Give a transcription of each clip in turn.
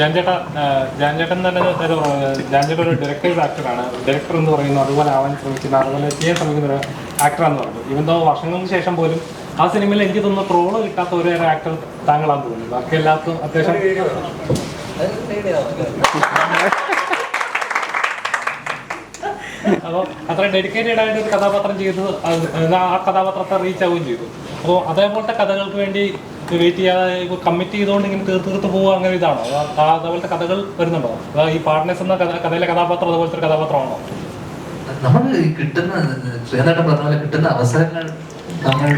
ജാൻ ചേട്ടാ ജാൻ ചേട്ടൻ തന്നെ ഒരു ജാൻ ഒരു ഡയറക്ടേഴ്സ് ആക്ടറാണ് ഡയറക്ടർ എന്ന് അതുപോലെ ആവാൻ ശ്രമിക്കുന്ന അതുപോലെ ചെയ്യാൻ ശ്രമിക്കുന്ന ഒരു ആക്ടറാന്ന് പറഞ്ഞു. ഇവൻ വർഷങ്ങൾക്ക് ശേഷം പോലും ആ സിനിമയിൽ എനിക്ക് തോന്നുന്നു ട്രോൾ കിട്ടാത്ത ഒരു ആക്ടർ താങ്കളാന്ന് തോന്നുന്നു. ബാക്കി എല്ലാവർക്കും അത്യാവശ്യം അപ്പോൾ അത്ര ഡെഡിക്കേറ്റഡ് ആയിട്ട് ഒരു കഥാപാത്രം ചെയ്ത് ആ കഥാപാത്രത്തെ റീച്ച് ആവുകയും ചെയ്തു. അപ്പോൾ അതേപോലത്തെ കഥകൾക്ക് വേണ്ടി വെയിറ്റ് ചെയ്യാതെ കമ്മിറ്റ് ചെയ്തുകൊണ്ട് ഇങ്ങനെ തീർത്ത് തീർത്ത് പോവുക അങ്ങനെ ഇതാണോ? അതുപോലത്തെ കഥകൾ വരുന്നുണ്ടോ? ഈ പാർട്ട്നേഴ്സ് എന്ന കഥ കഥയിലെ കഥാപാത്രം അതുപോലത്തെ കഥാപാത്രമാണോ? ഈ കിട്ടുന്ന ശ്രീനാട്ടൻ പറഞ്ഞ പോലെ കിട്ടുന്ന അവസരങ്ങൾ നമ്മൾ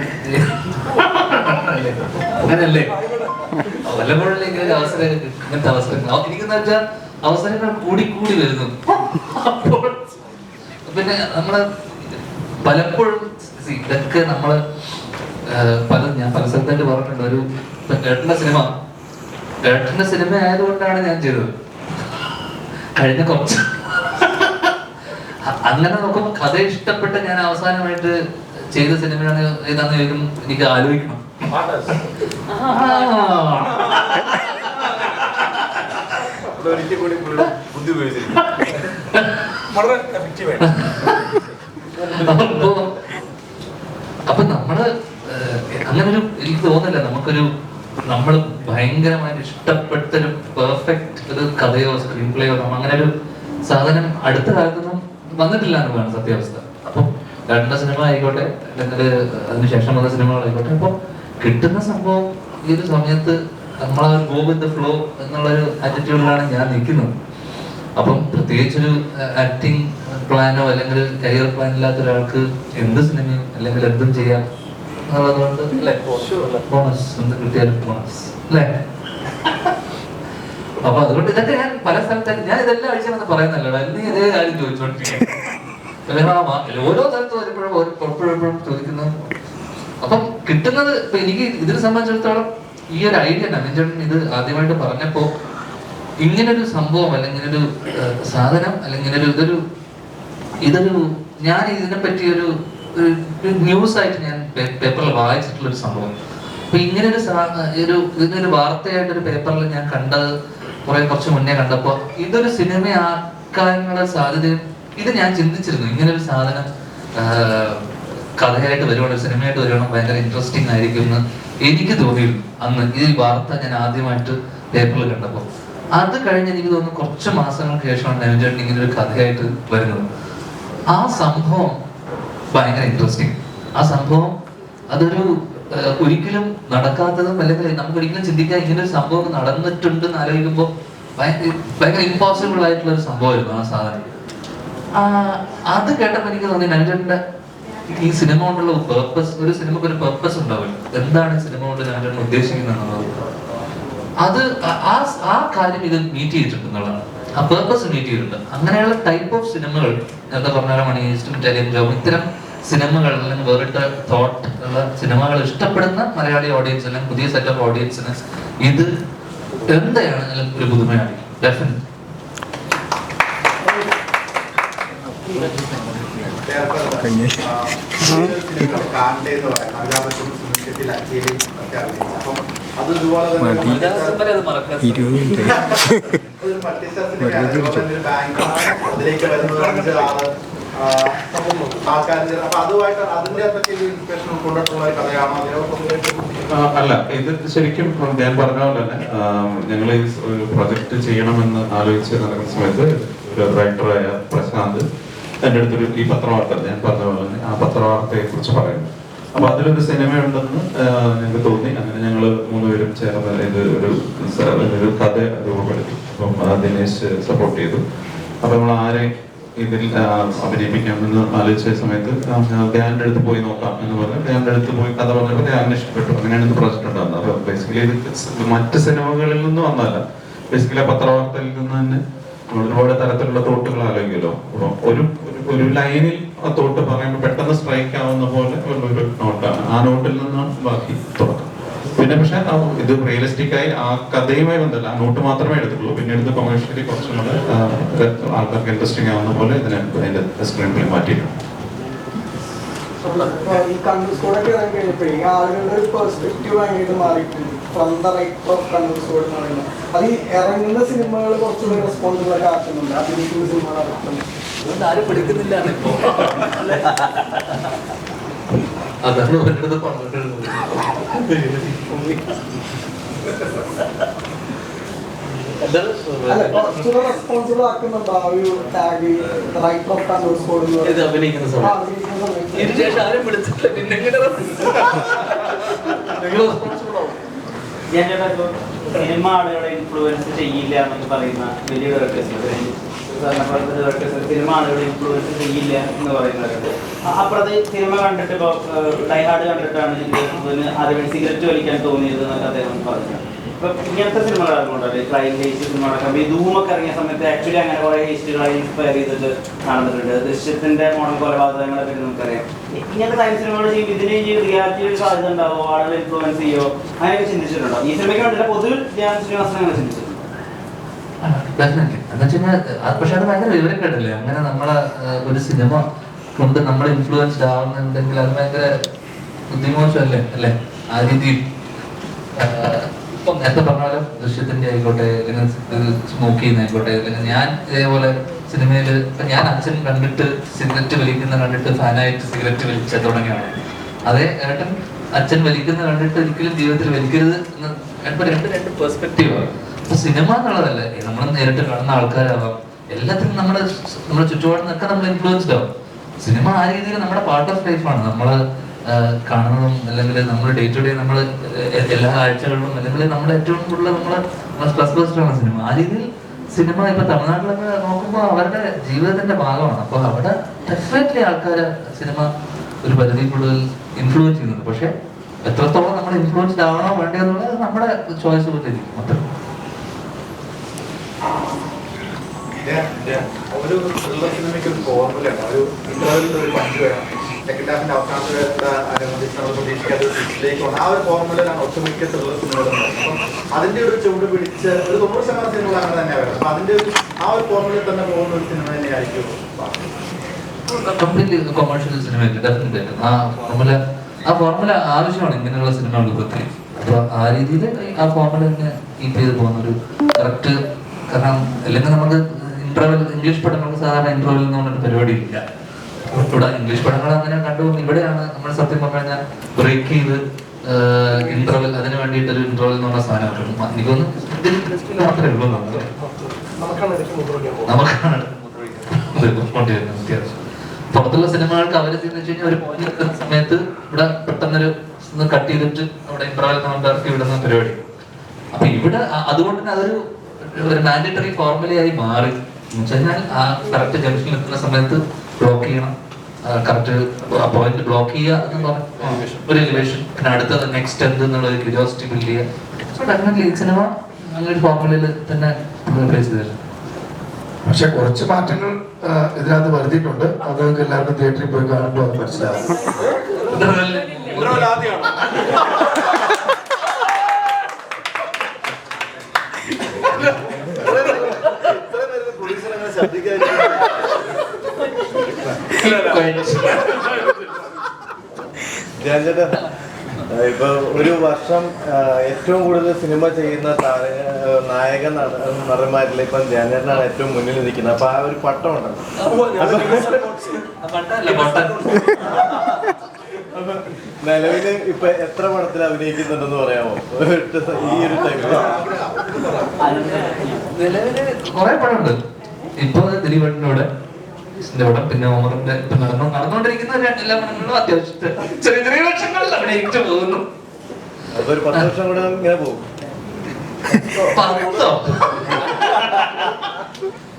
അങ്ങനല്ലേ? വല്ലപ്പോഴും ഇങ്ങനെ അവസരം ഇങ്ങനത്തെ അവസരങ്ങൾ. അവ- എനിക്കെന്ന് വെച്ചാൽ അവസരങ്ങൾ കൂടി കൂടി വരുന്നു. പിന്നെ നമ്മൾ പലപ്പോഴും ഇതൊക്കെ നമ്മൾ പല ഞാൻ പല സ്ഥലത്തായിട്ട് പറഞ്ഞിട്ടുണ്ട്. ഒരു ഏട്ടന്റെ സിനിമ. ഏട്ടന്റെ സിനിമ ആയതുകൊണ്ടാണ് ഞാൻ ചെയ്തത്. കഴിഞ്ഞ കുറച്ച് അങ്ങനെ നോക്കുമ്പോ കഥ ഇഷ്ടപ്പെട്ട് ഞാൻ അവസാനമായിട്ട് ചെയ്ത സിനിമയാണ് ഏതാന്ന് ചോദിക്കും എനിക്ക് ആലോചിക്കണം. അപ്പൊ നമ്മൾ ഏഹ്, അങ്ങനെ ഒരു എനിക്ക് തോന്നില്ല നമുക്കൊരു നമ്മൾ ഭയങ്കരമായിട്ട് ഇഷ്ടപ്പെട്ടൊരു പെർഫെക്റ്റ് ഒരു കഥയോ സ്ക്രീൻ പ്ലേയോ അങ്ങനെ ഒരു സാധനം അടുത്ത കാലത്തൊന്നും വന്നിട്ടില്ല എന്നുള്ളതാണ് സത്യാവസ്ഥ. അപ്പം രണ്ട സിനിമ ആയിക്കോട്ടെ അല്ലെങ്കിൽ അതിനുശേഷം വന്ന സിനിമകളായിക്കോട്ടെ അപ്പോൾ കിട്ടുന്ന സംഭവം ഈ ഒരു സമയത്ത് നമ്മൾ ഗോ വിത്ത് ഫ്ലോ എന്നുള്ളൊരു ആറ്റിറ്റ്യൂഡിലാണ് ഞാൻ നിൽക്കുന്നത്. അപ്പം പ്രത്യേകിച്ചൊരു ആക്ടിങ് പ്ലാനോ അല്ലെങ്കിൽ കരിയർ പ്ലാൻ ഇല്ലാത്ത ഒരാൾക്ക് എന്ത് സിനിമയും അല്ലെങ്കിൽ എന്തും ചെയ്യാം എന്നുള്ളതുകൊണ്ട് അല്ലേ ബോണസ് എന്ത് കിട്ടിയാലും ബോണസ് അല്ലേ? അപ്പൊ അതുകൊണ്ട് ഇതൊക്കെ ഞാൻ പല സ്ഥലത്തായിട്ട് ഞാൻ ഇതെല്ലാം ആഴ്ച വന്ന് പറയുന്നല്ലോ നീ ഇതേ കാര്യം ചോദിച്ചോണ്ടിരിക്കും ഓരോ സ്ഥലത്ത് വരുമ്പോഴും ഓരോ- എപ്പോഴും എപ്പോഴും ചോദിക്കുന്നു. അപ്പം കിട്ടുന്നത് ഇപ്പൊ എനിക്ക് ഇതിനെ സംബന്ധിച്ചിടത്തോളം ഈ ഒരു ഐഡിയ നവീൻചേട്ടൻ ഇത് ആദ്യമായിട്ട് പറഞ്ഞപ്പോ ഇങ്ങനൊരു സംഭവം അല്ലെങ്കിൽ ഒരു സാധനം അല്ലെങ്കിൽ ഒരു ഇതൊരു ഇതൊരു ഞാൻ ഇതിനെ പറ്റിയൊരു ഒരു ന്യൂസ് ആയിട്ട് ഞാൻ പേപ്പറിൽ വായിച്ചിട്ടുള്ള ഒരു സംഭവം. അപ്പൊ ഇങ്ങനെ ഒരു ഒരു ഇതിനൊരു വാർത്തയായിട്ട് ഒരു പേപ്പറിൽ ഞാൻ കണ്ടത് കുറെ കുറച്ച് മുന്നേ കണ്ടപ്പോ ഇതൊരു സിനിമയാക്കാനുള്ള സാധ്യതയും ഇത് ഞാൻ ചിന്തിച്ചിരുന്നു. ഇങ്ങനെ ഒരു സാധനം കഥയായിട്ട് വരുവാണ് സിനിമയായിട്ട് വരുവാണ് ഭയങ്കര ഇൻട്രസ്റ്റിംഗ് ആയിരിക്കും എന്ന് എനിക്ക് തോന്നിയിരുന്നു അന്ന്. ഈ വാർത്ത ഞാൻ ആദ്യമായിട്ട് പേപ്പറിൽ കണ്ടപ്പോൾ അത് കഴിഞ്ഞ് എനിക്ക് തോന്നുന്നു കുറച്ച് മാസങ്ങൾക്ക് ശേഷമാണ് നവീൻചേട്ടൻ ഇങ്ങനെ ഒരു കഥയായിട്ട് വരുന്നത്. ആ സംഭവം ഭയങ്കര ഇൻട്രസ്റ്റിംഗ് ആ സംഭവം അതൊരു ഒരിക്കലും നടക്കാത്തതും അല്ലെങ്കിൽ നമുക്ക് ഒരിക്കലും ചിന്തിക്കാൻ ഇങ്ങനെ ഒരു സംഭവം നടന്നിട്ടുണ്ട് എന്ന് ആലോചിക്കുമ്പോൾ ഭയങ്കര ഇമ്പോസിബിൾ ആയിട്ടുള്ള ഒരു സംഭവമായിരുന്നു ആ സാധനം. അത് കേട്ടപ്പോൾ എനിക്ക് തോന്നി നവീൻചേട്ടന്റെ ഈ സിനിമ കൊണ്ടുള്ള പേർപ്പസ് ഒരു സിനിമക്ക് ഒരു പേർപ്പസ് ഉണ്ടാവില്ല. എന്താണ് സിനിമ കൊണ്ട് നവീൻചേട്ടൻ ഉദ്ദേശിക്കുന്നത് എന്നുള്ളത് അത് ആ- ആ കാര്യം ഇത് മീറ്റ് ചെയ്തിട്ടുണ്ട് എന്നുള്ളതാണ് ആ പേർപ്പസ് മീറ്റ് ചെയ്തിട്ടുണ്ട് അങ്ങനെയുള്ള ടൈപ്പ് ഓഫ് സിനിമകൾ നേരത്തെ പറഞ്ഞ മണി ഈസ്റ്റും ഇറ്റാലിയൻ ജോബ് ഇത്തരം സിനിമകൾ അല്ലെങ്കിൽ വേറിട്ട തോട്ട് ഉള്ള സിനിമകൾ ഇഷ്ടപ്പെടുന്ന മലയാളി ഓഡിയൻസ് അല്ലെങ്കിൽ പുതിയ സെറ്റ് ഓഫ് ഓഡിയൻസിന് ഇത് എന്തെയാണെങ്കിലും ഒരു പുതുമയാണ് ഡെഫിനറ്റ് കാണ്ടേ എന്ന് പറയാം നവജാതക്കും സുനിശ്ചിത്തിൽ അഖിലും ഒക്കെ അഭിനയിച്ചു അപ്പം ഇരുപത് അല്ല ഇത് ശരിക്കും ഞാൻ പറഞ്ഞ പോലെ തന്നെ ഞങ്ങൾ ഈ ഒരു പ്രൊജക്ട് ചെയ്യണമെന്ന് ആലോചിച്ച് നടക്കുന്ന സമയത്ത് ഒരു റൈറ്ററായ പ്രശാന്ത് എന്റെ അടുത്തൊരു ഈ പത്രവാർത്ത ഞാൻ പറഞ്ഞ പോലെ തന്നെ ആ പത്രവാർത്തയെ കുറിച്ച് പറയുന്നു. അപ്പൊ അതിലൊരു സിനിമയുണ്ടെന്ന് ഉണ്ടെന്ന് ഞങ്ങൾക്ക് തോന്നി. അങ്ങനെ ഞങ്ങൾ മൂന്നുപേരും ചേർന്ന് ഇത് ഒരു ഒരു കഥ രൂപപ്പെടുത്തി. അപ്പം ദിനേശ് സപ്പോർട്ട് ചെയ്തു. അപ്പൊ നമ്മൾ ആരെ ഇതിൽ അഭിനയിപ്പിക്കാമെന്ന് ആലോചിച്ച സമയത്ത് ധ്യാനിന്റെ അടുത്ത് പോയി നോക്കാം എന്ന് പറഞ്ഞു ധ്യാനിന്റെ അടുത്ത് പോയി കഥ പറഞ്ഞപ്പോൾ ധ്യാനിന് ഇഷ്ടപ്പെട്ടു അങ്ങനെയാണ് ഇത് പ്രൊജക്ട് ഉണ്ടാകുന്നത്. അപ്പൊ ബേസിക്കലി ഇത് മറ്റ് സിനിമകളിൽ നിന്നും വന്നതല്ല. ബേസിക്കലി പത്രവാർത്തയിൽ നിന്ന് തന്നെ ഒരുപാട് തരത്തിലുള്ള തോട്ടുകൾ ആലോചിക്കുമല്ലോ. ഒരു ഒരു- ലൈനിൽ തോട്ട് പറയുമ്പോൾ പെട്ടെന്ന് സ്ട്രൈക്ക് ആവുന്ന പോലെ ഉള്ള ഒരു നോട്ടാണ് ആ നോട്ടിൽ നിന്നാണ് ബാക്കി തുടക്കം. പിന്നെ പക്ഷെ ഇത് റിയലിസ്റ്റിക് ആയി ആ കഥയുമായി ബന്ധമല്ല. ആ നോട്ട് മാത്രമേ എടുത്തുള്ളൂ. പിന്നെ എടുത്ത് കൊമേഴ്ഷ്യലി കുറച്ചും കൂടെ ആൾക്കാർക്ക് ഇൻട്രസ്റ്റിംഗ് ആവുന്ന പോലെ ഇതിനെ അതിന്റെ സ്ക്രീൻ പ്ലേ മാറ്റിയിട്ടുണ്ട്. ഈ ആളുകളുടെ ഒരു പെർസ്പെക്റ്റീവ് കണ്ണൂർ അത് ഈ ഇറങ്ങുന്ന സിനിമകൾ കുറച്ചുകൂടി റെസ്പോൺസിബിൾ ആക്കുന്നുണ്ട്. അഭിനയിക്കുന്ന സിനിമകൾ അതുകൊണ്ട് ആരും പിടിക്കുന്നില്ല അതാണ് അവരുടെ പറഞ്ഞിട്ടുള്ളത്. അഭിനയിക്കുന്ന സമയം വിളിച്ചിട്ടില്ല. പിന്നെ നിങ്ങൾ ആവും. ഞാൻ ഇപ്പൊ സിനിമ ആളുകളെ ഇൻഫ്ലുവൻസ് ചെയ്യില്ല എന്നൊക്കെ പറയുന്ന വലിയ ഡയറക്ടേഴ്സ് ഇൻഫ്ലുവൻസ് എന്ന് സിനിമ കണ്ടിട്ട് കണ്ടിട്ടാണ് സിഗരറ്റ് വലിക്കാൻ അദ്ദേഹം സിനിമകളൊക്കെ ഈ സമയത്ത് ആക്ച്വലി അങ്ങനെ കുറേ ഇൻസ്പയർ ദൃശ്യത്തിന്റെ ഇൻഫ്ലുവൻസ് ചിന്തിച്ചിട്ടുണ്ടോ? ഈ സിനിമയ്ക്ക് വേണ്ടില്ല പൊതുവിൽ ഞാൻ ശ്രീനിവാസൻ അങ്ങനെ ചിന്തിച്ചിട്ടുണ്ട് Definitely. എന്ന് വെച്ച് കഴിഞ്ഞാൽ പക്ഷെ അത് ഭയങ്കര വിവരക്കേടല്ലേ? അങ്ങനെ നമ്മളെ ഒരു സിനിമ കൊണ്ട് നമ്മൾ ഇൻഫ്ലുവൻസ്ഡ് ആവുന്നുണ്ടെങ്കിൽ അത് ഭയങ്കര ബുദ്ധിമോശമല്ലേ അല്ലേ? ആ രീതിയിൽ. ഇപ്പം നേരത്തെ പറഞ്ഞാലും ദൃശ്യത്തിന്റെ ആയിക്കോട്ടെ അല്ലെങ്കിൽ സ്മോക്ക് ചെയ്യുന്ന ആയിക്കോട്ടെ അല്ലെങ്കിൽ ഞാൻ ഇതേപോലെ സിനിമയിൽ ഇപ്പൊ ഞാൻ അച്ഛൻ കണ്ടിട്ട് സിഗരറ്റ് വലിക്കുന്ന കണ്ടിട്ട് ഫാനായിട്ട് സിഗരറ്റ് വലിച്ച തുടങ്ങിയാണ് അതേ ഏട്ടൻ അച്ഛൻ വലിക്കുന്ന കണ്ടിട്ട് ഒരിക്കലും ജീവിതത്തിൽ വലിക്കരുത് എന്ന് രണ്ട് രണ്ട് പെർസ്പെക്റ്റീവാണ് അപ്പൊ സിനിമ എന്നുള്ളതല്ലേ? നമ്മൾ നേരിട്ട് കാണുന്ന ആൾക്കാരാവാം. എല്ലാത്തിനും നമ്മുടെ നമ്മുടെ ചുറ്റുപാടിൽ നിന്നൊക്കെ നമ്മൾ ഇൻഫ്ലുവൻസ്ഡ് ആവും. സിനിമ ആ രീതിയിൽ നമ്മുടെ പാർട്ട് ഓഫ് ലൈഫാണ് നമ്മൾ കാണുന്നതും അല്ലെങ്കിൽ നമ്മൾ ഡേ ടു ഡേ നമ്മൾ എല്ലാ ആഴ്ചകളിലും അല്ലെങ്കിൽ നമ്മുടെ ഏറ്റവും കൂടുതൽ നമ്മൾ പ്ലസ് ആണ് സിനിമ ആ രീതിയിൽ സിനിമ ഇപ്പൊ തമിഴ്നാട്ടിലൊക്കെ നോക്കുമ്പോൾ അവരുടെ ജീവിതത്തിന്റെ ഭാഗമാണ്. അപ്പൊ അവിടെ ഡെഫിനറ്റ്ലി ആൾക്കാര് സിനിമ ഒരു പരിധി കൂടുതൽ ഇൻഫ്ലുവൻസ് ചെയ്യുന്നുണ്ട്. പക്ഷെ എത്രത്തോളം നമ്മൾ ഇൻഫ്ലുവൻസ്ഡ് ആവണോ വേണ്ടയോ എന്നുള്ളത് നമ്മുടെ ചോയ്സ് പോലിരിക്കും മൊത്തം ഒരു ത്രില്ലർ സിനിമയ്ക്ക് ഒരു ഫോർമുലയാണ് ഒരു ഇന്റർവെല്ലിൽ ഒരു പഞ്ച് വേണം. സെക്കൻഡ് ഹാഫിന്റെ അവസാനത്തെ അനുബന്ധിച്ച് ആ ഒരു ഫോർമുലയിലാണ് ഒട്ടുമിക്ക ത്രില്ലർ സിനിമകളും അതിന്റെ ഒരു ചുവട് പിടിച്ച് ഒരു തൊണ്ണൂറ് ശതമാനം സിനിമകൾ അങ്ങനെ തന്നെ വരും അപ്പൊ അതിന്റെ ഒരു ആ ഒരു ഫോർമുലയിൽ തന്നെ പോകുന്ന ഒരു സിനിമ തന്നെയായിരിക്കും കംപ്ലീറ്റ്ലി കൊമേഴ്ഷ്യൽ സിനിമയല്ല ആ ഫോർമുല ആ ഫോർമുല ആവശ്യമാണ് ഇങ്ങനെയുള്ള സിനിമകൾക്ക് ഒത്തിരി അപ്പൊ ആ രീതിയിൽ ആ ഫോർമുല തന്നെ കീപ്പ് ചെയ്ത് പോകുന്ന ഒരു കറക്റ്റ് കാരണം അല്ലെങ്കിൽ നമുക്ക് ഇന്റർവെൽ ഇംഗ്ലീഷ് പടങ്ങൾക്ക് സാധാരണ ഇന്റർവെൽ എന്ന് പറഞ്ഞൊരു പരിപാടി ഇല്ല ഇവിടെ ഇംഗ്ലീഷ് പടങ്ങൾ അങ്ങനെ കണ്ടു. ഇവിടെയാണ് നമ്മൾ സത്യം പറഞ്ഞു കഴിഞ്ഞാൽ ബ്രേക്ക് ചെയ്ത് ഇന്റർവെൽ അതിന് വേണ്ടിയിട്ട് ഒരു ഇന്റർവെൽ എന്ന് പറഞ്ഞ സാധനം എനിക്ക് തോന്നുന്നു മാത്രമേ ഉള്ളൂ നമുക്കാണ് കൊണ്ടുവരുന്നത് പുറത്തുള്ള സിനിമകൾക്ക് അവർ വെച്ച് കഴിഞ്ഞാൽ ഒരു പോയിന്റ് എത്തുന്ന സമയത്ത് ഇവിടെ പെട്ടെന്നൊരു കട്ട് ചെയ്തിട്ട് അവിടെ ഇന്റർവെൽ വിടുന്ന പരിപാടി. അപ്പൊ ഇവിടെ അതുകൊണ്ട് തന്നെ അതൊരു ഒരു മാൻഡേറ്ററി ഫോർമുലയായി മാറി. ആ കറക്റ്റ് ജംഗ്ഷനിൽ എത്തുന്ന സമയത്ത് ബ്ലോക്ക് ചെയ്യണം. കറക്റ്റ് പോയിന്റ് ബ്ലോക്ക് ചെയ്യുക എന്ന് പറഞ്ഞ ഒരു എലിവേഷൻ പിന്നെ അടുത്തത് നെക്സ്റ്റ് എന്ത് എന്നുള്ള ഒരു ക്യൂരിയോസിറ്റി ബിൽഡ് ചെയ്യുക. സോ അങ്ങനെ സിനിമ അങ്ങനെ ഒരു ഫോർമുലയിൽ തന്നെ പ്ലേസ് പക്ഷെ കുറച്ച് മാറ്റങ്ങൾ ഇതിനകത്ത് വരുത്തിയിട്ടുണ്ട്. അത് നിങ്ങൾക്ക് എല്ലാവർക്കും തിയേറ്ററിൽ പോയി കാണുമ്പോൾ മനസ്സിലാവും ഇന്റർവെൽ ആദ്യമാണ് ഇത്രയും നേരം producer അങ്ങനെ ശ്രദ്ധിക്കാതിരിക്കുന്നത് ഞാൻ ചേട്ടാ ഇപ്പൊ ഒരു വർഷം ഏറ്റവും കൂടുതൽ സിനിമ ചെയ്യുന്ന താര നായകൻ നായക നട- നടന്മാരിൽ ഇപ്പൊ ധ്യാനേട്ടനാണ് ഏറ്റവും മുന്നിൽ നിൽക്കുന്നത്. അപ്പൊ ആ ഒരു പട്ടം. ഉണ്ടല്ലോ നിലവിൽ ഇപ്പൊ എത്ര പടത്തിൽ അഭിനയിക്കുന്നുണ്ടെന്ന് പറയാമോ? ഈ ഒരു ടൈമിൽ നിലവിൽ കുറെ പടമുണ്ട്. ഇപ്പൊ ദിലീപേട്ടനോട്. ഇതിന്റെ പടം പിന്നെ ഓമറിന്റെ ഇപ്പൊ നടന്നു നടന്നുകൊണ്ടിരിക്കുന്ന രണ്ട് എല്ലാ പടങ്ങളും അത്യാവശ്യത്തെ ചെറിയ ചെറിയ വർഷങ്ങളിൽ അഭിനയിച്ചു പോകുന്നു. പത്ത് വർഷം കൂടെ ഇങ്ങനെ പോകും. പത്തോ?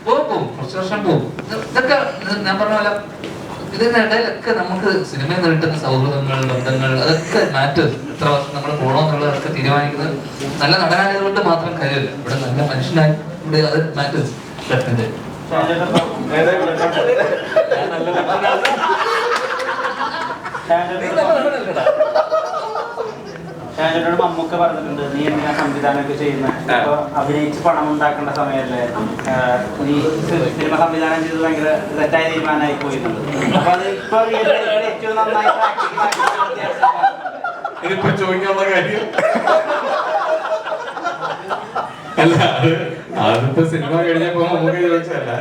പോകും കുറച്ച് വർഷം പോകും. ഇതൊക്കെ ഞാൻ പറഞ്ഞ പോലെ ഇതിനിടയിലൊക്കെ നമുക്ക് സിനിമയിൽ കിട്ടുന്ന സൗഹൃദങ്ങൾ ബന്ധങ്ങൾ അതൊക്കെ മാറ്റർ. ഇത്ര വർഷം നമ്മൾ പോകണമെന്നുള്ളതൊക്കെ തീരുമാനിക്കുന്നത് നല്ല നടനായത് കൊണ്ട് മാത്രം കാര്യമില്ല. ഇവിടെ നല്ല മനുഷ്യനായി ഇവിടെ അത് മാറ്റേഴ്സ് ഡെഫിനറ്റ് ഷാജോട് മമ്മൂക്ക പറഞ്ഞിട്ടുണ്ട് നീ എന്തിനാ സംവിധാനമൊക്കെ ചെയ്യുന്നത് അപ്പൊ അഭിനയിച്ച് പണം ഉണ്ടാക്കേണ്ട സമയമല്ലേ ആഹ് നീ സിനിമ സംവിധാനം ചെയ്ത് ഭയങ്കര തെറ്റായ തീരുമാനമായി പോയിരുന്നത് അപ്പൊ അത് ഇപ്പൊ ഏറ്റവും നന്നായി ഇതിപ്പോ ചോദിക്കാനുള്ള കാര്യം? അല്ല അതിപ്പോ സിനിമ കഴിഞ്ഞപ്പോ നമുക്ക് ചോദിച്ചതല്ല.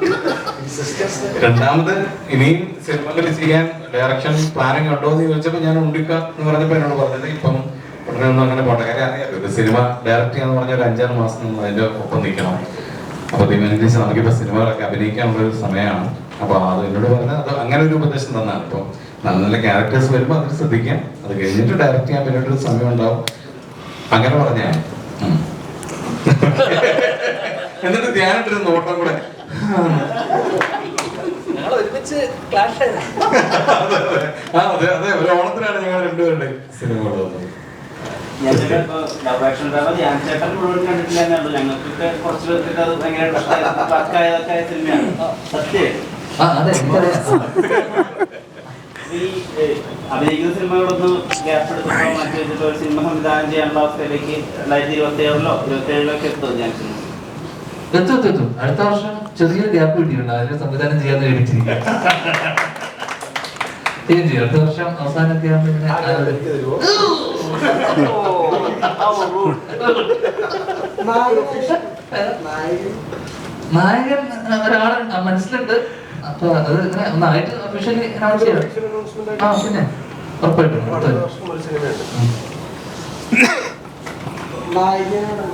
രണ്ടാമത് ഇനിയും സിനിമകൾ ചെയ്യാൻ ഡയറക്ഷൻ പ്ലാനിങ് ഉണ്ടോ എന്ന് ചോദിച്ചപ്പോ ഞാൻ ഉണ്ടിക്ക എന്ന് പറഞ്ഞപ്പോ എന്നോട് പറഞ്ഞത് ഇപ്പം ഉടനെ ഒന്നും അങ്ങനെ പോട്ടെ കാര്യം അറിയാലോ ഇത് സിനിമ ഡയറക്റ്റ് ചെയ്യാന്ന് പറഞ്ഞ ഒരു അഞ്ചാറ് മാസം നമ്മൾ അതിന്റെ ഒപ്പം നിൽക്കണം. അപ്പൊ തീരുമാനിച്ച് നമുക്കിപ്പോ സിനിമകളൊക്കെ അഭിനയിക്കാനുള്ള ഒരു സമയമാണ്. അപ്പൊ അത് എന്നോട് പറഞ്ഞത് അത് അങ്ങനെ ഒരു ഉപദേശം തന്നാണ്. ഇപ്പൊ നല്ല നല്ല ക്യാരക്ടേഴ്സ് വരുമ്പോൾ അതിൽ ശ്രദ്ധിക്കാം. അത് കഴിഞ്ഞിട്ട് ഡയറക്റ്റ് ചെയ്യാൻ ഒരു സമയം ഉണ്ടാവും. അങ്ങനെ പറഞ്ഞാണ്. എന്നിട്ട് ധ്യാനിട്ടൊരു നോട്ടം കൂടെ അതെ അതെ. ഒരു ഓണത്തിനാണ് ഞങ്ങൾ രണ്ടുപേരുടെ അഭിനയിക്കുന്ന സിനിമകളൊന്നും ഗ്യാപ്പ് മാറ്റി വെച്ചിട്ട് ഒരു സിനിമ സംവിധാനം ചെയ്യാനുള്ള അവസ്ഥയിലേക്ക് രണ്ടായിരത്തി ഇരുപത്തി ഏഴിലോ ഇരുപത്തി ഏഴിലൊക്കെ എത്തും ഞാൻ സിനിമ എത്തും എത്തും എത്തും അടുത്ത വർഷം ചെറിയ ഗ്യാപ്പ് കിട്ടിയിട്ടുണ്ട്. അതിന് സംവിധാനം ചെയ്യാൻ വേണ്ടിയിട്ടിരിക്കുക ചെയ്യും ചെയ്യും അടുത്ത വർഷം അവസാനത്തെ നായകൻ ഒരാൾ മനസ്സിലുണ്ട്. അപ്പൊ അത് ഇങ്ങനെ ഒന്നായിട്ട് ഒഫീഷ്യലി അനൗൺസ് ചെയ്യണം. ആ പിന്നെ ഉറപ്പായിട്ടും. നായികനാണ്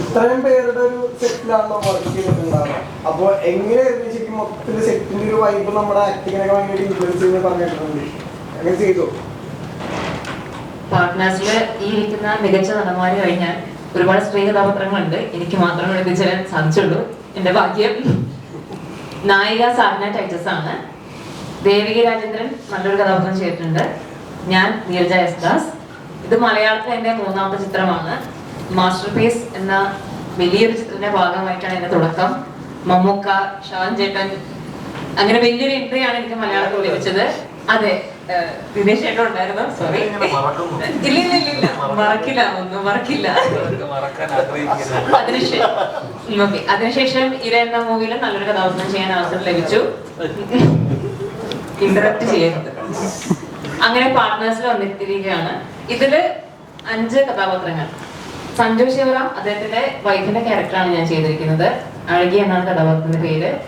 ഇത്രയും പേരുടെ ഒരു സെറ്റിലാണല്ലോ വർക്ക് ചെയ്തിട്ടുണ്ടാവുക. അപ്പോൾ എങ്ങനെയായിരുന്നു ശരിക്കും മൊത്തത്തിൽ സെറ്റിന്റെ ഒരു വൈബ് നമ്മുടെ ആക്ടിങ്ങിനൊക്കെ ഭയങ്കര ഇൻഫ്ലുവൻസ് ചെയ്യുന്ന പറഞ്ഞിട്ടുണ്ട്. അങ്ങനെ ചെയ്തു. പാർട്ട്നേഴ്സിൽ ഈ ഇരിക്കുന്ന മികച്ച നടന്മാര് കഴിഞ്ഞാൽ ഒരുപാട് സ്ത്രീ കഥാപാത്രങ്ങളുണ്ട്. എനിക്ക് മാത്രം എത്തിച്ചേരാൻ സാധിച്ചുള്ളൂ. എന്റെ ഭാഗ്യം നായിക സാധന ടൈറ്റസ് ആണ്. ദേവിക രാജേന്ദ്രൻ നല്ലൊരു കഥാപാത്രം ചെയ്തിട്ടുണ്ട്. ഞാൻ നീരജ എസ് ദാസ് ഇത് മലയാളത്തിലെ എന്റെ മൂന്നാമത്തെ ചിത്രമാണ്. മാസ്റ്റർ പീസ് എന്ന വലിയൊരു ചിത്രത്തിന്റെ ഭാഗമായിട്ടാണ് എന്റെ തുടക്കം. മമ്മൂക്ക ഷാൻ ചേട്ടൻ അങ്ങനെ വലിയൊരു എൻട്രി ആണ് എനിക്ക് മലയാളത്തിൽ ലഭിച്ചത്. അതെ ദിനേശ് ചേട്ടൻ ഉണ്ടായിരുന്നു. സോറി ഇല്ല ഇല്ല ഇല്ല ഇല്ല. മറക്കില്ല ഒന്നും മറക്കില്ല. അതിനുശേഷം ഓക്കെ അതിനുശേഷം ഇര എന്ന മൂവിയിൽ നല്ലൊരു കഥാപാത്രം ചെയ്യാൻ അവസരം ലഭിച്ചു. ഇന്ററാക്ട് ചെയ്യുന്നത് അങ്ങനെ പാർട്ട്നേഴ്സിൽ വന്നിരിക്കുകയാണ്. ഇതിൽ അഞ്ച് കഥാപാത്രങ്ങൾ. സഞ്ജു ശിവറാം അദ്ദേഹത്തിന്റെ വൈഫിന്റെ ക്യാരക്ടറാണ് ഞാൻ ചെയ്തിരിക്കുന്നത്. അഴകി എന്നാണ് കഥാപാത്രത്തിന്റെ പേര്.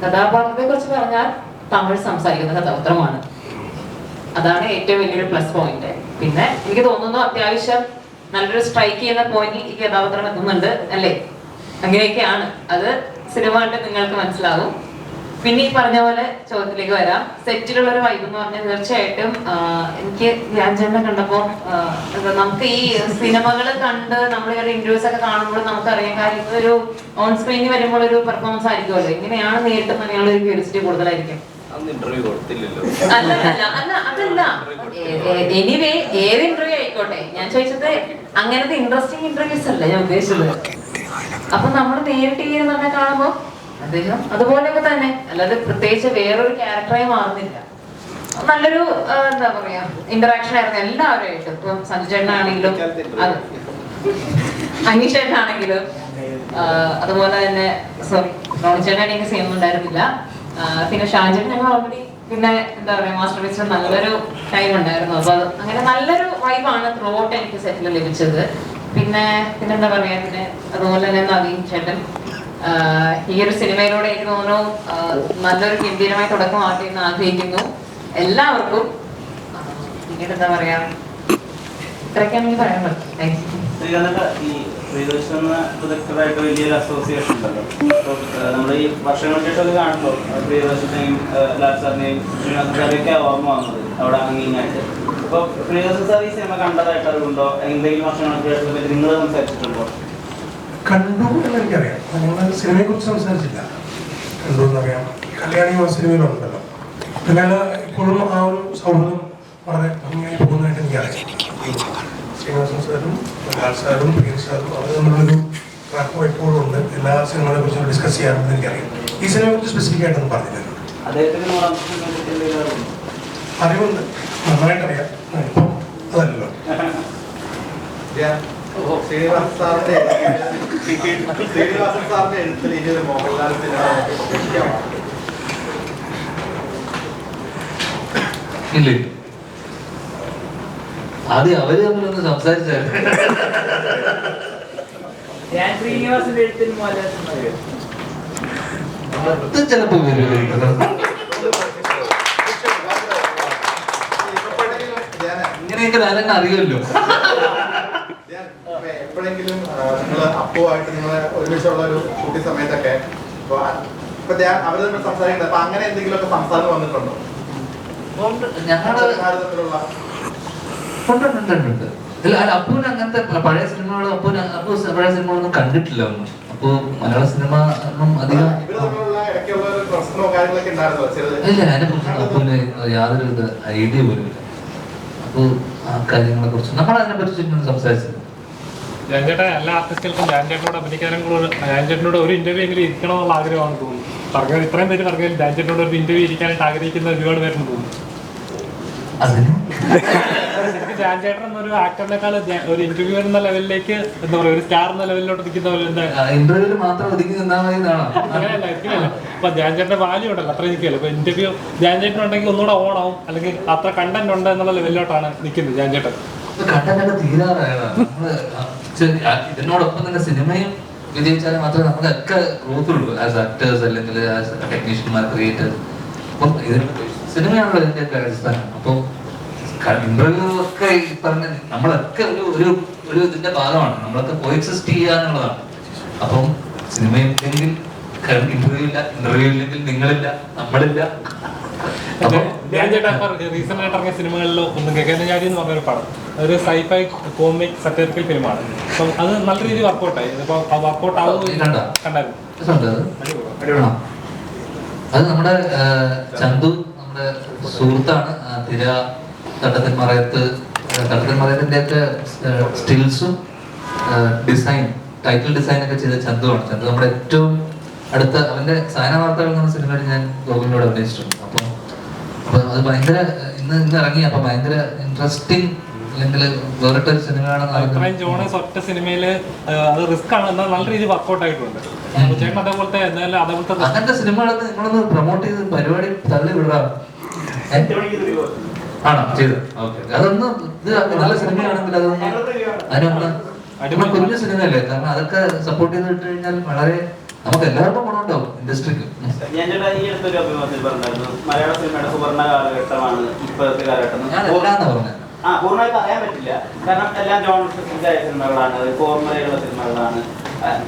കഥാപാത്രത്തെ കുറിച്ച് പറഞ്ഞാൽ തമിഴ് സംസാരിക്കുന്ന കഥാപാത്രമാണ്. അതാണ് ഏറ്റവും വലിയൊരു പ്ലസ് പോയിന്റ് പിന്നെ എനിക്ക് തോന്നുന്നു അത്യാവശ്യം നല്ലൊരു സ്ട്രൈക്ക് ചെയ്യുന്ന പോയിന്റ് ഈ കഥാപാത്രം എത്തുന്നുണ്ട് അല്ലേ? അങ്ങനെയൊക്കെയാണ്. അത് സിനിമ കണ്ട് നിങ്ങൾക്ക് മനസ്സിലാകും. പിന്നെ ഈ പറഞ്ഞ പോലെ ചോദ്യത്തിലേക്ക് വരാം. സെറ്റിലുള്ള ഒരു വൈബ് എന്ന് പറഞ്ഞാൽ തീർച്ചയായിട്ടും എനിക്ക് വ്യാജനെ കണ്ടപ്പോ നമുക്ക് ഈ സിനിമകൾ കണ്ട് നമ്മൾ ഇവരുടെ ഇന്റർവ്യൂസ് ഒക്കെ കാണുമ്പോൾ നമുക്ക് നമുക്കറിയാം കാര്യം ഒരു ഓൺ സ്ക്രീനിൽ വരുമ്പോൾ ഒരു പെർഫോമൻസ് ആയിരിക്കുമല്ലോ. ഇങ്ങനെയാണ് നേരിട്ട് തന്നെയുള്ള ഒരു ക്യൂരിയോസിറ്റി കൂടുതലായിരിക്കും. അതല്ല. എനിവേ ഏത് ഇന്റർവ്യൂ ആയിക്കോട്ടെ. ഞാൻ ചോദിച്ചത് അങ്ങനത്തെ ഇൻട്രസ്റ്റിംഗ് ഇന്റർവ്യൂസ് അല്ലേ ഞാൻ ഉദ്ദേശിച്ചത്? അപ്പൊ നമ്മൾ നേരിട്ട് ഈ കാണുമ്പോൾ കാണുമ്പോ അദ്ദേഹം അതുപോലെയൊക്കെ തന്നെ. അല്ലാതെ പ്രത്യേകിച്ച് വേറൊരു ക്യാരക്ടറായി മാറുന്നില്ല. നല്ലൊരു എന്താ പറയാ ഇന്ററാക്ഷൻ ആയിരുന്നു എല്ലാവരുമായിട്ടും. ഇപ്പം സഞ്ജു ചേട്ടനാണെങ്കിലും അനീഷ് ചേട്ടനാണെങ്കിലും അതുപോലെ തന്നെ സോറി റോണി ചേട്ടനാണെങ്കിൽ സെയിം ഉണ്ടായിരുന്നില്ല. പിന്നെ ഷാജൻ ഞങ്ങൾ ഓൾറെഡി പിന്നെ എന്താ പറയാ മാസ്റ്റർ പീസിൽ നല്ലൊരു ടൈം ഉണ്ടായിരുന്നു. അപ്പൊ അങ്ങനെ നല്ലൊരു വൈബാണ് ത്രൂ എനിക്ക് സെറ്റിൽ ലഭിച്ചത്. പിന്നെ പിന്നെന്താ പറയാ പിന്നെ അതുപോലെ തന്നെ നവീൻ ചേട്ടൻ ഈ ഒരു സിനിമയിലൂടെ എനിക്ക് തോന്നുന്നു നല്ലൊരു ഗംഭീരമായ തുടക്കമാകട്ടെ എന്ന് ആഗ്രഹിക്കുന്നു എല്ലാവർക്കും. പിന്നീട് എന്താ പറയാ? ഇത്രയൊക്കെയാണ് എനിക്ക് പറയാൻ പറ്റും. വലിയൊരു അസോസിയേഷൻ ഈ ഓർമ്മ അവിടെ പ്രിയദർശൻ സാർ ഈ സിനിമ കണ്ടതായിട്ട് അറിവുണ്ടോ എന്തെങ്കിലും വർഷങ്ങൾക്ക് ശേഷം നിങ്ങൾ സംസാരിച്ചിട്ടുണ്ടോ? കണ്ടു എന്ന് എനിക്കറിയാം. ഞങ്ങൾ സിനിമയെ കുറിച്ച് സംസാരിച്ചില്ല. കണ്ടു എന്നറിയാം കല്യാണി സിനിമയിലുണ്ടല്ലോ. പിന്നെ ഇപ്പോഴും ആ ഒരു സൗഹൃദം വളരെ ഭംഗിയായി പോകുന്നതായിട്ട് എനിക്കറിയാം. ശ്രീനിവാസൻ സാറും ലാൽ സാറും പ്രിയൻ സാറും അവർ തമ്മിലൊരു ട്രാക്കും എപ്പോഴും ഉണ്ട്. എല്ലാ സിനിമകളെ കുറിച്ച് ഡിസ്കസ് ചെയ്യാറുണ്ടെന്ന് എനിക്കറിയാം. ഈ സിനിമയെ കുറിച്ച് സ്പെസിഫിക് ആയിട്ടൊന്നും പറഞ്ഞില്ല അറിവുണ്ടോ? നന്നായിട്ടറിയാം. ഇപ്പം അതല്ലല്ലോ. ശ്രീനിവാസൻ സാറിന്റെ ശ്രീനിവാസൻ സാറിന്റെ എഴുത്തിൽ ഇനി ഒരു മോഹൻലാൽ സിനിമ ആദ്യം അവർ തമ്മിലൊന്ന് സംസാരിച്ചായിരുന്നു ഞാൻ ശ്രീനിവാസിന്റെ എഴുത്തിന് മോഹൻലാൽ അത് ചിലപ്പോ വരുമായിരിക്കും ഇങ്ങനെയൊക്കെ അറിയുമല്ലോ. എപ്പോഴെങ്കിലും നിങ്ങൾ അപ്പുമായിട്ട് നിങ്ങൾ ഒരുമിച്ചുള്ള ഒരു കുട്ടി സമയത്തൊക്കെ ഇപ്പൊ ഞാൻ അവർ തമ്മിൽ സംസാരിക്കുന്നത് അപ്പൊ അങ്ങനെ എന്തെങ്കിലുമൊക്കെ സംസാരം വന്നിട്ടുണ്ടോ? ഞങ്ങൾ ആര് തമ്മിലുള്ള ഉണ്ട്, ഉണ്ട്, ഉണ്ട്, ഉണ്ട്. അല്ല, അപ്പൂന് അങ്ങനത്തെ പഴയ സിനിമകളും അപ്പൂന് അപ്പു പഴയ സിനിമകളൊന്നും കണ്ടിട്ടില്ല ഒന്നും. അപ്പോ മലയാള സിനിമ ഒന്നും അധികം ഇല്ല അതിനെ കുറിച്ച് അപ്പൂന് യാതൊരു ഐഡിയ പോലും ഇല്ല. അപ്പോ ആ കാര്യങ്ങളെ കുറിച്ച് നമ്മൾ അതിനെ പറ്റി സംസാരിച്ചത് ജാൻചേട്ടൻ എല്ലാ ആർട്ടിസ്റ്റുകൾക്കും ജാൻചേട്ടനോട് അഭിനയിക്കാനും കൂടെ ജാൻചേട്ടനോട് ഒരു ഇന്റർവ്യൂ എങ്കിലും ഇരിക്കണം എന്നുള്ള ആഗ്രഹമാണ് തോന്നുന്നത് പറഞ്ഞ ഇത്രയും പേര് പറഞ്ഞാൽ ജാൻചേട്ടനോട് ഒരു ഇന്റർവ്യൂ ഇരിക്കാനായിട്ട് ആഗ്രഹിക്കുന്ന ഒരുപാട് പേരുണ്ട് തോന്നുന്നു. ജാൻചേട്ടൻ എന്നൊരു ആക്ടറിനേക്കാൾ ഒരു ഇന്റർവ്യൂ എന്ന ലെവലിലേക്ക് എന്താ പറയുക ഒരു സ്റ്റാർ എന്ന ലെവലിലോട്ട് ഇന്റർവ്യൂവിൽ മാത്രം ഒരിക്കലല്ല അപ്പൊ ജാൻചേട്ടന്റെ വാല്യൂ ഉണ്ടല്ലോ അത്ര നിൽക്കുകയല്ലോ. അപ്പൊ ഇന്റർവ്യൂ ജാൻചേട്ടൻ ഉണ്ടെങ്കിൽ ഒന്നുകൂടെ ഓൺ ആവും. അല്ലെങ്കിൽ അത്ര കണ്ടന്റ് ഉണ്ട് എന്നുള്ള ലെവലിലോട്ടാണ് നിൽക്കുന്നത് ജാൻചേട്ടൻ ചെ- ആ ഇതിനോടൊപ്പം തന്നെ സിനിമയും വിജയിച്ചാൽ മാത്രമേ നമ്മളൊക്കെ ഉള്ളൂ. ആസ് ആക്ടേഴ്സ് അല്ലെങ്കിൽ ആസ് ടെക്നീഷ്യന്മാർ ക്രിയേറ്റേഴ്സ് അപ്പം ഇതിന് സിനിമയാണല്ലോ ഇതിന്റെയൊക്കെ അടിസ്ഥാനം. അപ്പോൾ ഒക്കെ ഈ പറഞ്ഞ നമ്മളൊക്കെ ഒരു ഒരു ഒരു ഇതിന്റെ ഭാഗമാണ്. നമ്മളൊക്കെ കോഎക്സിസ്റ്റ് ചെയ്യുക എന്നുള്ളതാണ്. അപ്പം സിനിമയില്ലെങ്കിൽ ഇന്റർവ്യൂ ഇല്ല ഇന്റർവ്യൂ ഇല്ലെങ്കിൽ നിങ്ങളില്ല നമ്മളില്ല. റീസെന്റ് ആയിട്ട് ഇറങ്ങിയ സിനിമകളിൽ ഒന്നും ഗഗനചാരി എന്ന് പറഞ്ഞൊരു പടം. ഒരു സൈഫൈ കോമിക് സറ്ററിക്കൽ ഫിലിമാണ് അപ്പം അത് നല്ല രീതിയിൽ വർക്കൗട്ടായി ഇപ്പൊ വർക്കൗട്ട് അത്? നമ്മുടെ ചന്തു നമ്മുടെ സുഹൃത്താണ് തിര തട്ടത്തിൽ മറയത്ത് തട്ടത്തിൽ മറയത്തിന്റെ ഒക്കെ സ്റ്റിൽസും ഡിസൈൻ ടൈറ്റിൽ ഡിസൈൻ ഒക്കെ ചെയ്ത ചന്തുവാണ്. ചന്തു നമ്മുടെ ഏറ്റവും അടുത്ത അവന്റെ സാധന വാർത്തകൾ എന്ന സിനിമയിൽ ഞാൻ ഗോകുലിനോട് അഭിനയിച്ചിട്ടുണ്ട്. അത് ഭയങ്കര ഇന്ന് ഇന്ന് ഇറങ്ങി അപ്പൊ ഭയങ്കര ഇൻട്രസ്റ്റിംഗ് അല്ലെങ്കിൽ വേറിട്ടൊരു സിനിമയാണ് ജോണസ് ഒറ്റ സിനിമയിൽ അത് റിസ്ക് ആണ്. എന്നാൽ നല്ല രീതിയിൽ വർക്ക്ഔട്ട് ആയിട്ടുണ്ട്. അതേപോലത്തെ അതേപോലത്തെ അങ്ങനത്തെ സിനിമകളൊക്കെ നിങ്ങളൊന്ന് പ്രൊമോട്ട് ചെയ്ത് പരിപാടി തള്ളി വിടാം ആണോ? ചെയ്തു. ഓക്കെ. അതൊന്ന് ഇത് നല്ല സിനിമയാണെങ്കിൽ അതൊന്ന് അതിനൊന്ന് അടിമ കുഞ്ഞു സിനിമയല്ലേ കാരണം അതൊക്കെ സപ്പോർട്ട് ചെയ്ത് ഇട്ട് കഴിഞ്ഞാൽ വളരെ നമുക്ക് എല്ലാവർക്കും ഗുണമുണ്ടാവും ഇൻഡസ്ട്രിക്ക് ഞാൻ ചേട്ടാ ഈ അടുത്തൊരു അഭിമുഖത്തിൽ പറഞ്ഞായിരുന്നു മലയാള സിനിമയുടെ സുവർണ കാലഘട്ടമാണ് ഇപ്പോഴത്തെ കാലഘട്ടം. ഞാൻ എല്ലാന്ന് പറഞ്ഞത് ആ പൂർണമായി പറയാൻ പറ്റില്ല. കാരണം എല്ലാം ജോൺ ഫിസിക്കായ സിനിമകളാണ് ഫോർമുലയുള്ള സിനിമകളാണ്.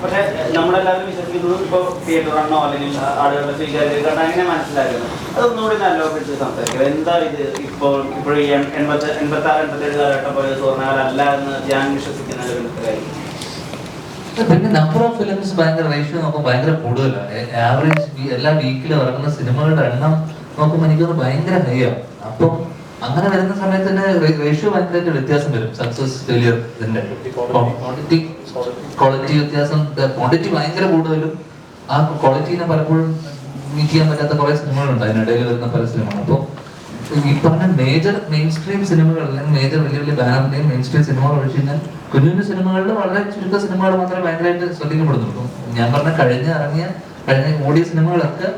പക്ഷെ നമ്മളെല്ലാവരും വിശ്വസിക്കുന്നത് ഇപ്പോൾ തിയേറ്ററാണോ അല്ലെങ്കിൽ ആളുകളുടെ സ്വീകാര്യത അങ്ങനെ മനസ്സിലാക്കുന്നത് അതൊന്നുകൂടി നല്ലോപിച്ച് സംസാരിക്കുക എന്താ ഇത് ഇപ്പോൾ ഇപ്പോൾ എൺപത്തി എൺപത്തി ആറ് എൺപത്തേഴ് കാലഘട്ടം പോലെ സുവർണകാലല്ല എന്ന് ഞാൻ വിശ്വസിക്കുന്ന ഒരു കാര്യം പിന്നെ നമ്പർ ഓഫ് ഫിലിംസ് ഭയങ്കര റേഷ്യോ നോക്കുമ്പോൾ ഭയങ്കര കൂടുതലാണ്. ആവറേജ് എല്ലാ വീക്കിലും ഇറങ്ങുന്ന സിനിമകളുടെ എണ്ണം നോക്കുമ്പോൾ എനിക്കൊന്ന് ഭയങ്കര ഹൈ ആണ്. അപ്പം അങ്ങനെ വരുന്ന സമയത്ത് തന്നെ റേഷ്യോ ഭയങ്കരമായിട്ട് വ്യത്യാസം വരും. സക്സസ് ഫെയിലിയർ ഇതിന്റെ. ക്വാണ്ടിറ്റി ക്വാളിറ്റി വ്യത്യാസം ക്വാണ്ടിറ്റി ഭയങ്കര കൂടുതലും. ആ ക്വാളിറ്റീനെ പലപ്പോഴും മീറ്റ് ചെയ്യാൻ പറ്റാത്ത കുറെ സിനിമകളുണ്ട്. അതിനിടയിൽ വരുന്ന പല സിനിമകൾ അപ്പോൾ ഈ പറഞ്ഞ മേജർ മെയിൻ സ്ട്രീം സിനിമകൾ അല്ലെങ്കിൽ മേജർ വലിയ വലിയ ബാനറിന്റെയും മെയിൻ സ്ട്രീം സിനിമകൾ ഒഴിച്ച് കഴിഞ്ഞാൽ കുഞ്ഞു കുഞ്ഞു സിനിമകളിൽ വളരെ ചുരുക്ക സിനിമകൾ മാത്രമേ ഭയങ്കരമായിട്ട് ശ്രദ്ധിക്കപ്പെടുന്നുള്ളൂ. ഞാൻ പറഞ്ഞ കഴിഞ്ഞ ഇറങ്ങിയ കഴിഞ്ഞ ഓടിയ സിനിമകളൊക്കെ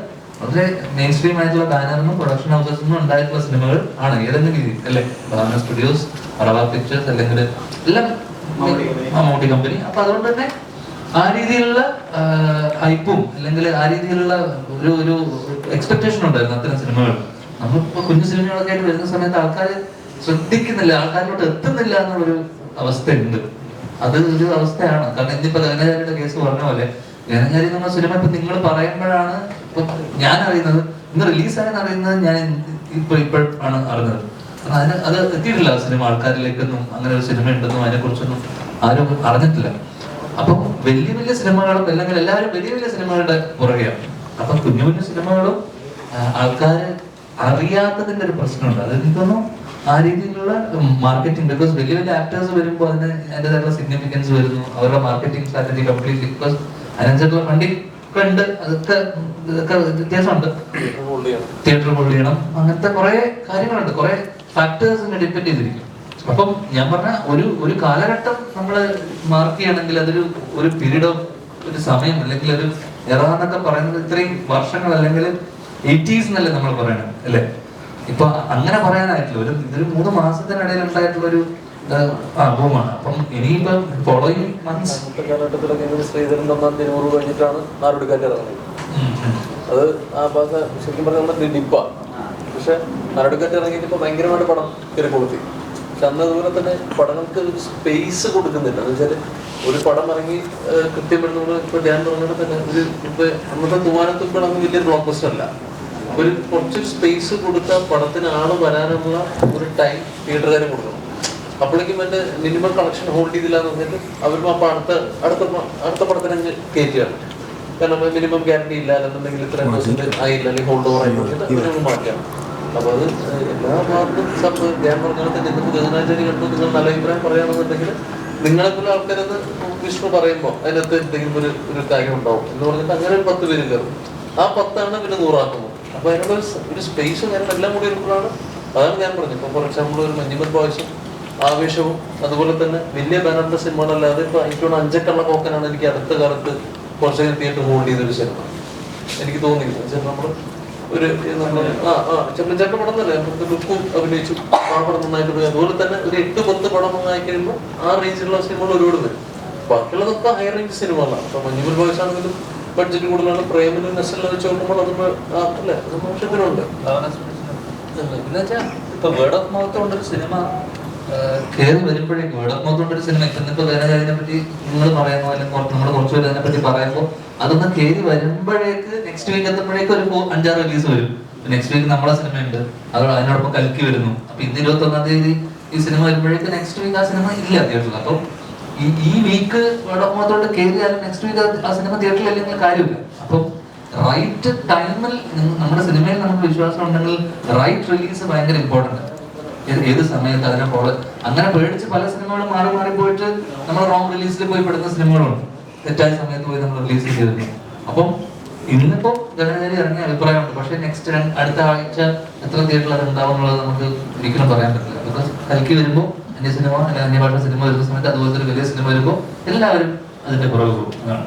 വളരെ മെയിൻ സ്ട്രീം ആയിട്ടുള്ള ബാനറിനും പ്രൊഡക്ഷൻ ഹൗസസ് നിന്നും ഉണ്ടായിട്ടുള്ള സിനിമകൾ ആണ് ഏതെങ്കിലും രീതി അല്ലെ? ബാന സ്റ്റുഡിയോസ് അറവ പിക്ചേഴ്സ് അല്ലെങ്കിൽ എല്ലാം മമ്മൂട്ടി കമ്പനി അപ്പൊ അതുകൊണ്ട് തന്നെ ആ രീതിയിലുള്ള ഹൈപ്പും അല്ലെങ്കിൽ ആ രീതിയിലുള്ള ഒരു ഒരു എക്സ്പെക്ടേഷൻ ഉണ്ടായിരുന്നു അത്തരം സിനിമകൾ. നമ്മളിപ്പോ കുഞ്ഞു സിനിമകളൊക്കെ ആയിട്ട് വരുന്ന സമയത്ത് ആൾക്കാർ ശ്രദ്ധിക്കുന്നില്ല ആൾക്കാരിലോട്ട് എത്തുന്നില്ല എന്നുള്ളൊരു അവസ്ഥയുണ്ട്. അത് ഒരു അവസ്ഥയാണ്. കാരണം ഇന്നിപ്പോ ഗഗനചാരിയുടെ കേസ് പറഞ്ഞ പോലെ ഗഗനചാരി എന്ന സിനിമ ഇപ്പൊ നിങ്ങൾ പറയുമ്പോഴാണ് ഇപ്പൊ ഞാൻ അറിയുന്നത്. ഇന്ന് റിലീസായെന്ന് അറിയുന്നത് ഞാൻ ഇപ്പൊ ഇപ്പോഴാണ് അറിഞ്ഞത്. കാരണം അതിന് അത് എത്തിയിട്ടില്ല സിനിമ ആൾക്കാരിലേക്കൊന്നും അങ്ങനെ ഒരു സിനിമ ഉണ്ടെന്നും അതിനെ കുറിച്ചൊന്നും ആരും അറിഞ്ഞിട്ടില്ല. അപ്പൊ വലിയ വലിയ സിനിമകളും അല്ലെങ്കിൽ എല്ലാവരും വലിയ വലിയ സിനിമകളുടെ പുറകെയാണ്. അപ്പൊ കുഞ്ഞു കുഞ്ഞു സിനിമകളും ആൾക്കാർ അറിയാത്തതിന്റെ ഒരു പ്രശ്നമുണ്ട്. അത് എനിക്ക് തോന്നുന്നു ആ രീതിയിലുള്ള മാർക്കറ്റിംഗ് ബിക്കോസ് വലിയ വലിയ ആക്ടേഴ്സ് വരുമ്പോൾ അതിന് അതിന്റെതായിട്ടുള്ള സിഗ്നിഫിക്കൻസ് വരുന്നു. അവരുടെ മാർക്കറ്റിംഗ് സ്ട്രാറ്റജി കംപ്ലീറ്റ്ലി ബിക്കോസ് അതിനനുസരിച്ചുള്ള ഫണ്ടിങ് ഒക്കെ ഉണ്ട്. അതൊക്കെ ഇതൊക്കെ വ്യത്യാസമുണ്ട്. തിയേറ്റർ ഹോൾഡ് ചെയ്യണം. അങ്ങനത്തെ കുറെ കാര്യങ്ങളുണ്ട്. കുറെ ഫാക്ടേഴ്സിനെ ഡിപ്പെൻഡ് ചെയ്തിരിക്കും. അപ്പം ഞാൻ പറഞ്ഞ ഒരു ഒരു കാലഘട്ടം നമ്മൾ മാർക്ക് ചെയ്യണമെങ്കിൽ അതൊരു ഒരു പീരീഡ് ഓഫ് ഒരു സമയം അല്ലെങ്കിൽ ഒരു എറ പറയുന്നത് ഇത്രയും വർഷങ്ങൾ അല്ലെങ്കിൽ എയ്റ്റീസ് എന്നല്ലേ നമ്മൾ പറയണം അല്ലേ? ഇപ്പൊ അങ്ങനെ പറയാനായിട്ടില്ല. ഒരു ഇതൊരു മൂന്ന് മാസത്തിനിടയിൽ ഉണ്ടായിട്ടുള്ള ഒരു അനുഭവമാണ് അപ്പം ഇനിയിപ്പം ഫോളോയിങ് മന്ത്സ് അന്നത്തെ കാലഘട്ടത്തിലൊക്കെ ഇങ്ങനെ ശ്രീധരൻ തന്നാൻ തിരുമുറ് കഴിഞ്ഞിട്ടാണ് നാടോടിക്കാറ്റ് ഇറങ്ങുന്നത്. അത് ആ ഭാഗ ശരിക്കും പറഞ്ഞാൽ ഡിപ്പ പക്ഷെ നാടോടിക്കാറ്റ് ഇറങ്ങിയിട്ട് ഇപ്പൊ ഭയങ്കരമായിട്ട് പടം കയറി കൊളുത്തി പക്ഷെ അന്ന് അതുപോലെ തന്നെ പടങ്ങൾക്ക് ഒരു സ്പേസ് കൊടുക്കുന്നില്ല. എന്ന് വെച്ചാൽ ഒരു പടം ഇറങ്ങി ഏഹ്, കൃത്യം വരുന്നത് ഇപ്പൊ ഞാൻ പറഞ്ഞത് തന്നെ ഒരു ഇപ്പൊ അന്നത്തെ വലിയ ബ്ലോക്ക് ബസ്റ്റർ അല്ല. ഒരു കുറച്ച് സ്പേസ് കൊടുത്ത പടത്തിന് ആൾ വരാനുള്ള ഒരു ടൈം തിയേറ്ററുകാർ കൊടുക്കണം. അപ്പോഴേക്കും എന്റെ മിനിമം കളക്ഷൻ ഹോൾഡ് ചെയ്തില്ല എന്ന് പറഞ്ഞിട്ട് അവർ അപ്പൊ അടുത്ത അടുത്ത അടുത്ത പടത്തിന് അങ്ങ് കയറ്റുകയാണ് കാരണം മിനിമം ഗ്യാരണ്ടി ഇല്ല അല്ലെന്നുണ്ടെങ്കിൽ ഇത്ര പെർസെന്റ് ആയില്ല അല്ലെങ്കിൽ ഹോൾഡ് ഓവർ ആയിട്ട് മാറ്റിയാണ്. മാറ്റാം അപ്പൊ അത് എല്ലാ ഭാഗത്തും സംഭവം ഞാൻ പറഞ്ഞാൽ തന്നെ ഗഗനാചാരി കണ്ടു നിങ്ങൾ നല്ല അഭിപ്രായം പറയുകയാണെന്നുണ്ടെങ്കിൽ നിങ്ങളെ പോലെ ആൾക്കാരത് വിഷ്ണു പറയുമ്പോൾ അതിനകത്ത് എന്തെങ്കിലും ഒരു ഒരു കാര്യം ഉണ്ടാവും എന്ന് പറഞ്ഞിട്ട് അങ്ങനെ ഒരു പത്ത് പേര് കയറും ആ പത്താണ് പിന്നെ നൂറാക്കുന്നത് അപ്പൊ അതിനുള്ള ഒരു സ്പേസ് ഞാൻ എല്ലാം കൂടി ഇരിക്കുന്നതാണ് അതാണ് ഞാൻ പറഞ്ഞത്. ഇപ്പൊ ഫോർ എക്സാമ്പിൾ ഒരു മഞ്ഞുമൽ ബോയ്സും ആവേശവും അതുപോലെ തന്നെ വലിയ ബാനറിന്റെ സിനിമകളല്ലാതെ ഇപ്പൊ തോന്നുന്നു അഞ്ചക്കള്ള പോക്കനാണ് എനിക്ക് അടുത്ത കാലത്ത് കുറച്ച് തിയേറ്റർ ഹോൾഡ് ചെയ്തൊരു സിനിമ. എനിക്ക് തോന്നിയില്ല. നമ്മൾ ഒരു ആ ആ ചെമ്മഞ്ചേട്ട പടം തന്നെ ലുക്കും അഭിനയിച്ചു. ആ പടം നന്നായിട്ട് പോയി. അതുപോലെ തന്നെ ഒരു എട്ട് പത്ത് പടം നന്നായി കഴിയുമ്പോൾ ആ റേഞ്ചിലുള്ള സിനിമകൾ ഒരുപാട് വരും. ബാക്കിയുള്ളതൊക്കെ ഹൈ റേഞ്ച് സിനിമകളാണ്. അപ്പൊ മഞ്ഞുമൽ ബോയ്സ് ആണെങ്കിലും ബഡ്ജറ്റ് കൂടുതലാണ് പ്രേമിന് നെസ്സലിനെ വെച്ച് നോക്കുമ്പോൾ അത് ആക്കില്ല? അത് മോശത്തിനുണ്ട്. എന്നുവെച്ചാൽ ഇപ്പൊ വേർഡ് ഓഫ് മൗത്ത് കൊണ്ടൊരു സിനിമ കയറി വരുമ്പോഴേക്കും വേർഡ് ഓഫ് മൗത്ത് കൊണ്ടൊരു സിനിമ ഇന്നിപ്പോ വേനലിനെ പറ്റി നിങ്ങൾ പറയുന്ന അല്ലെങ്കിൽ നമ്മൾ കുറച്ച് പേര് അതിനെ പറ്റി പറയുമ്പോൾ അതൊന്ന് കയറി വരുമ്പോഴേക്ക് നെക്സ്റ്റ് വീക്ക് എത്തുമ്പോഴേക്ക് ഒരു അഞ്ചാറ് റിലീസ് വരും. നെക്സ്റ്റ് വീക്ക് നമ്മളെ സിനിമ ഉണ്ട് അത് അതിനോടൊപ്പം കലക്കി വരുന്നു. അപ്പൊ ഇന്ന് ഇരുപത്തി ഒന്നാം തീയതി ഈ സിനിമ വരുമ്പോഴേക്ക് നെക്സ്റ്റ് വീക്ക് ആ സിനിമ ഇല്ല തിയേറ്ററിൽ അപ്പം ഈ വീക്ക് വേർഡ് കയറിയാൽ നെക്സ്റ്റ് വീക്ക് ആ സിനിമ തിയേറ്ററിൽ അല്ലെങ്കിൽ കാര്യമില്ല. അപ്പം റൈറ്റ് ടൈമിൽ നമ്മുടെ സിനിമയിൽ നമുക്ക് വിശ്വാസം ഉണ്ടെങ്കിൽ റൈറ്റ് റിലീസ് ഭയങ്കര ഇമ്പോർട്ടന്റ് ഏത് സമയത്ത് അതിനെ ഫോളോ അങ്ങനെ പേടിച്ച് പല സിനിമകളും മാറി മാറി പോയിട്ട് നമ്മൾ റോങ് റിലീസിൽ പോയി പെടുന്ന സിനിമകളുണ്ട് തെറ്റായ സമയത്ത് പോയി നമ്മൾ റിലീസ് ചെയ്തിരുന്നു. അപ്പം ഇന്നിപ്പോ ഗണനേരി ഇറങ്ങിയ അഭിപ്രായമുണ്ട്. പക്ഷെ നെക്സ്റ്റ് അടുത്ത ആഴ്ച എത്ര തിയേറ്ററിൽ അത് ഉണ്ടാവും എന്നുള്ളത് നമുക്ക് ഒരിക്കലും പറയാൻ പറ്റില്ല. ബിക്കോസ് കൽക്കി വരുമ്പോൾ അന്യ സിനിമ അല്ലെങ്കിൽ അന്യഭാഷ സിനിമ വരുന്ന സമയത്ത് അതുപോലത്തെ ഒരു വലിയ സിനിമ വരുമ്പോൾ എല്ലാവരും അതിന്റെ പുറകെ പോകും. അതാണ്.